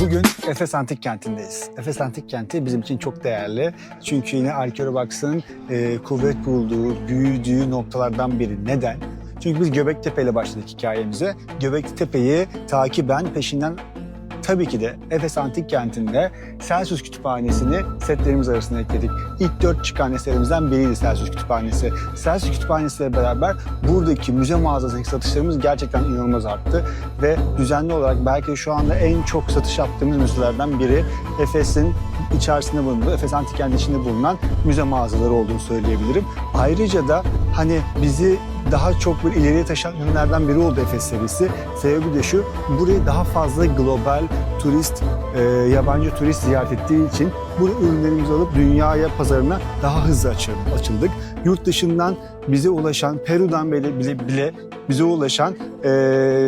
Bugün Efes Antik Kenti'ndeyiz. Efes Antik Kenti bizim için çok değerli. Çünkü yine Arkeobox'ın e, kuvvet bulduğu, büyüdüğü noktalardan biri. Neden? Çünkü biz Göbektepe ile başladık hikayemize. Göbektepe'yi takiben peşinden tabii ki de Efes Antik Kenti'nde Celsius Kütüphanesi'ni setlerimiz arasına ekledik. İlk dört çıkan eserimizden biriydi Celsius Kütüphanesi. Celsius Kütüphanesi ile beraber buradaki müze mağazasındaki satışlarımız gerçekten inanılmaz arttı. Ve düzenli olarak belki şu anda en çok satış yaptığımız müzelerden biri Efes'in içerisinde bulunduğu, Efes Antik Kenti içinde bulunan müze mağazaları olduğunu söyleyebilirim. Ayrıca da hani bizi daha çok bir ileriye taşıyan ürünlerden biri oldu Efes serisi. Sebebi de şu, burayı daha fazla global turist, e, yabancı turist ziyaret ettiği için bu ürünlerimizi alıp dünyaya pazarına daha hızlı açı- açıldık. Yurt dışından bize ulaşan, Peru'dan bile bile, bile bize ulaşan e,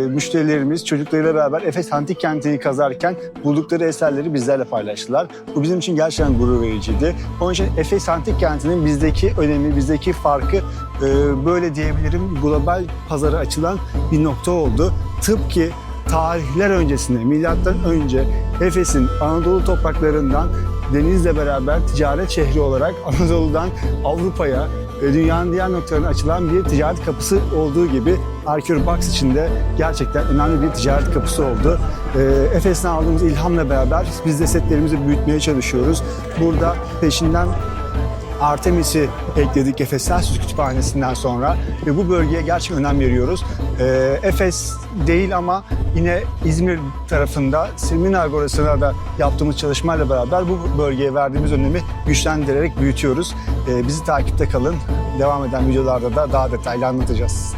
müşterilerimiz çocuklarıyla beraber Efes Antik Kenti'ni kazarken buldukları eserleri bizlerle paylaştılar. Bu bizim için gerçekten gurur vericiydi. Onun için Efes Antik Kenti'nin bizdeki önemi, bizdeki farkı e, böyle diyebilirim global pazara açılan bir nokta oldu. Tıpkı tarihler öncesinde, milattan önce Efes'in Anadolu topraklarından denizle beraber ticaret şehri olarak Anadolu'dan Avrupa'ya dünyanın diğer noktalarına açılan bir ticaret kapısı olduğu gibi Arkeobox için de gerçekten önemli bir ticaret kapısı oldu. Ee, Efes'ten aldığımız ilhamla beraber biz de setlerimizi büyütmeye çalışıyoruz. Burada peşinden Artemis'i ekledik Efes Celsius Kütüphanesi'nden sonra ve bu bölgeye gerçekten önem veriyoruz. Ee, Efes değil ama yine İzmir tarafında Silmin Agorası'na da yaptığımız çalışmayla beraber bu bölgeye verdiğimiz önemi güçlendirerek büyütüyoruz. Ee, bizi takipte kalın. Devam eden videolarda da daha detaylı anlatacağız.